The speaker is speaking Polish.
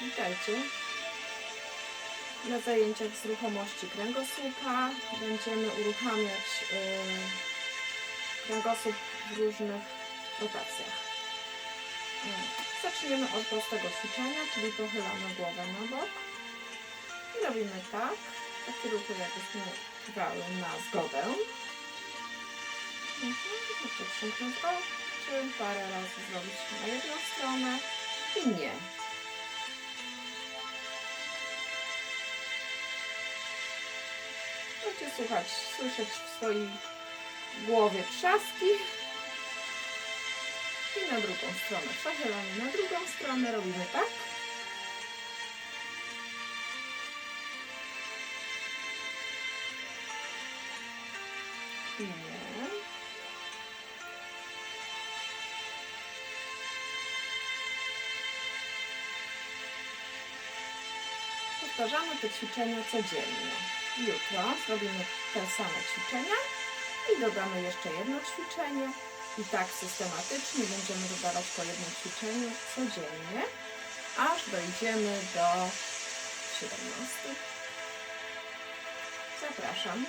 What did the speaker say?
Witajcie. Na zajęciach z ruchomości kręgosłupa będziemy uruchamiać kręgosłup w różnych rotacjach. Zaczniemy od prostego ćwiczenia, czyli pochylamy głowę na bok i robimy tak, takie ruchy jakbyśmy grały na zgodę. Mhm, przymknąć oczy, parę razy zrobić na jedną stronę i nie. Możecie słuchać, słyszeć w swojej głowie trzaski. I na drugą stronę. Przechylamy na drugą stronę, robimy tak. Nie. Powtarzamy te ćwiczenia codziennie. Jutro zrobimy te same ćwiczenia i dodamy jeszcze jedno ćwiczenie. I tak systematycznie będziemy dodawać po jednym ćwiczeniu codziennie, aż dojdziemy do 17. Zapraszam.